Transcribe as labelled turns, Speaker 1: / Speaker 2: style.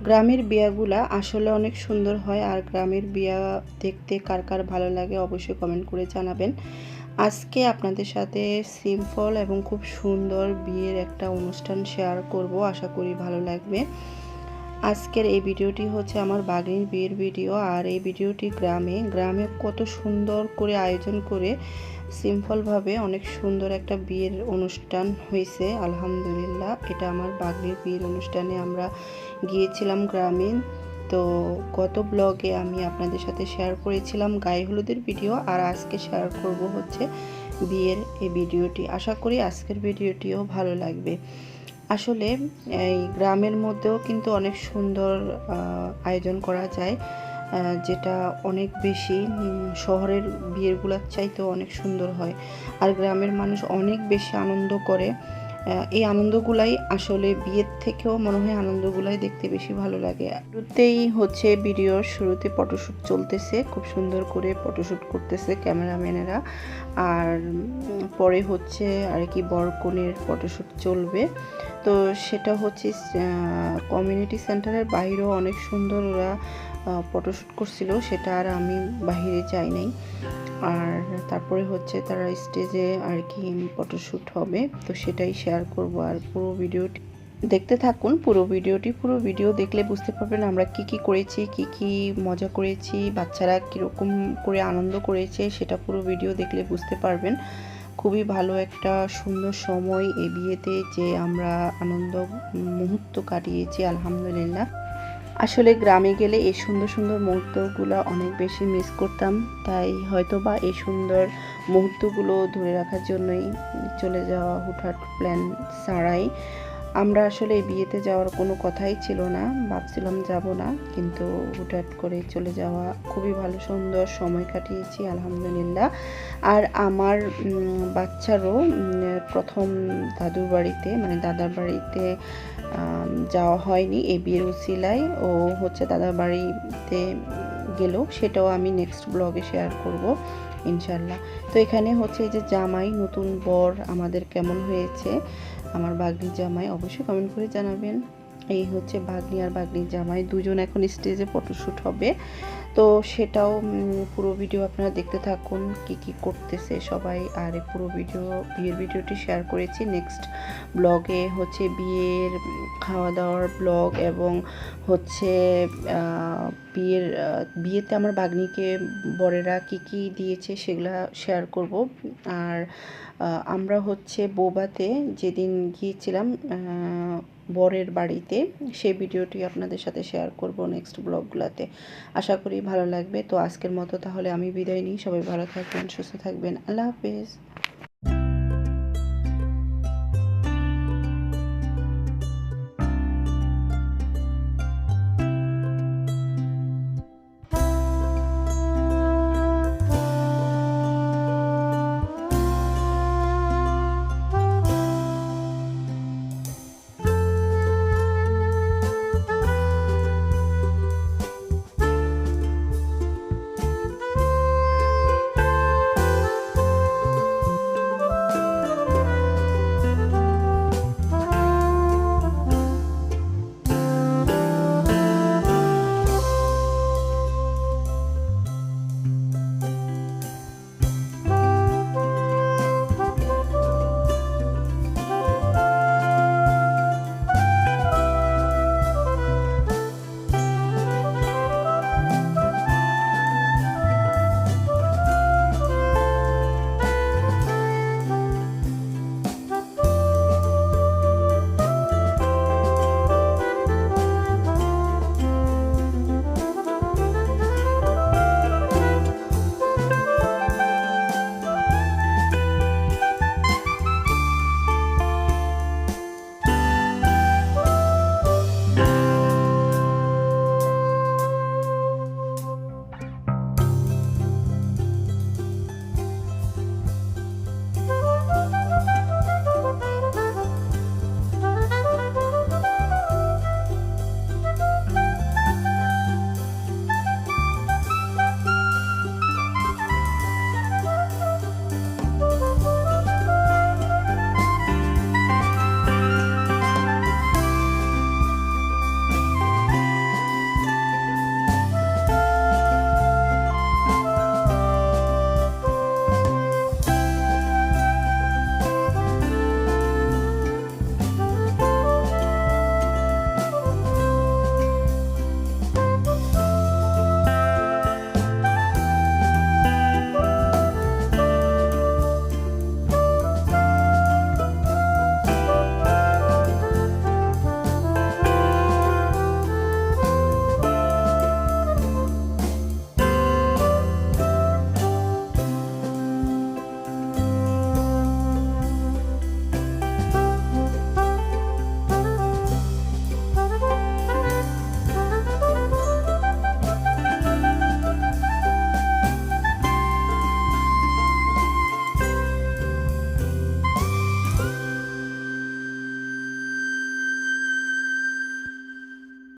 Speaker 1: গ্রামের বিয়াগুলা আসলে অনেক সুন্দর হয় আর গ্রামের বিয়া দেখতে কার কার ভালো লাগে অবশ্যই কমেন্ট করে জানাবেন। আজকে আপনাদের সাথে সিম্পল এবং খুব সুন্দর বিয়ের একটা অনুষ্ঠান শেয়ার করব, আশা করি ভালো লাগবে। আজকের এই ভিডিওটি হচ্ছে আমার বাগিনীর বিয়ের ভিডিও, আর এই ভিডিওটি গ্রামে গ্রামে কত সুন্দর করে আয়োজন করে সিম্পলভাবে অনেক সুন্দর একটা বিয়ের অনুষ্ঠান হয়েছে, আলহামদুলিল্লাহ। এটা আমার বাগনির বিয়ের অনুষ্ঠানে আমরা গিয়েছিলাম গ্রামীণ তো গত ব্লগে আমি আপনাদের সাথে শেয়ার করেছিলাম গায়ে হলুদের ভিডিও, আর আজকে শেয়ার করব হচ্ছে বিয়ের এই ভিডিওটি। আশা করি আজকের ভিডিওটিও ভালো লাগবে। আসলে, এই গ্রামের মধ্যেও কিন্তু অনেক সুন্দর আয়োজন করা যায় যেটা অনেক বেশি শহরের বিয়েরগুলোর চাইতেও অনেক সুন্দর হয়। আর গ্রামের মানুষ অনেক বেশি আনন্দ করে। এই আনন্দগুলাই আসলে বিয়ের থেকেও মনে হয় আনন্দগুলাই দেখতে বেশি ভালো লাগে। শুরুতেই হচ্ছে ভিডিওর শুরুতে ফটোশ্যুট চলতেছে, খুব সুন্দর করে ফটোশ্যুট করতেছে ক্যামেরাম্যানেরা। আর পরে হচ্ছে আর কি বরকনের ফটোশ্যুট চলবে। তো সেটা হচ্ছে কমিউনিটি সেন্টারের বাইরেও অনেক সুন্দর ওরা ফটোশ্যুট করছিল, সেটা আর আমি বাহিরে যাই নাই। আর তারপরে হচ্ছে তারা স্টেজে আর কি ফটোশ্যুট হবে, তো সেটাই শেয়ার করব আর পুরো ভিডিওটি দেখতে থাকুন, পুরো ভিডিওটি পুরো ভিডিও দেখলে বুঝতে পারবেন আমরা কি কি করেছি, কি কি মজা করেছি, বাচ্চারা কীরকম করে আনন্দ করেছে, সেটা পুরো ভিডিও দেখলে বুঝতে পারবেন। খুবই ভালো একটা সুন্দর সময় এ বিয়েতে যে আমরা আনন্দ মুহূর্ত কাটিয়েছি, আলহামদুলিল্লাহ। আসলে গ্রামে গেলে এই সুন্দর সুন্দর মুহূর্তগুলো অনেক বেশি মিস করতাম। তাই হয়তো বা এই সুন্দর মুহূর্তগুলো ধরে রাখার জন্যই চলে যাওয়া হুটহাট প্ল্যান ছাড়াই আমরা আসলে বিয়েতে যাওয়ার কোনো কথাই ছিল না, ভাবছিলাম যাব না, কিন্তু হুটহাট করে চলে যাওয়া খুবই ভালো, সুন্দর সময় কাটিয়েছি, আলহামদুলিল্লাহ। আর আমার বাচ্চারও প্রথম দাদুর বাড়িতে মানে দাদার বাড়িতে যাওয়া হয়নি, এই বিয়ের উসিলায়। ও হচ্ছে দাদার বাড়িতে গেল, সেটাও আমি নেক্সট ব্লগে শেয়ার করব ইনশাল্লাহ তো এখানে হচ্ছে এই যে জামাই, নতুন বর আমাদের কেমন হয়েছে আমার বাগনি জামাই অবশ্যই কমেন্ট করে জানাবেন। এই হচ্ছে বাগনি আর বাগনির জামাই। দুজন এখন স্টেজে ফটোশ্যুট হবে। তো সেটাও পুরো ভিডিও আপনারা দেখতে থাকুন, কি কি করতেছে সবাই। আর পুরো ভিডিও, বিয়ের ভিডিওটি শেয়ার করেছি। নেক্সট ব্লগে হচ্ছে বিয়ের খাওয়া দাওয়ার ব্লগ এবং হচ্ছে বিয়ের বিয়েতে আমার বাগনিকে বরেরা কি কি দিয়েছে সেগুলো শেয়ার করব। আর আমরা হচ্ছে বোবাতে যেদিন গিয়েছিলাম বরের বাড়িতে, সেই ভিডিওটি আপনাদের সাথে শেয়ার করব নেক্সট ব্লগগুলোতে আশা করি ভালো লাগবে। তো আজকের মতো তাহলে আমি বিদায় নিই। সবাই ভালো থাকবেন, সুস্থ থাকবেন। আল্লাহ হাফেজ।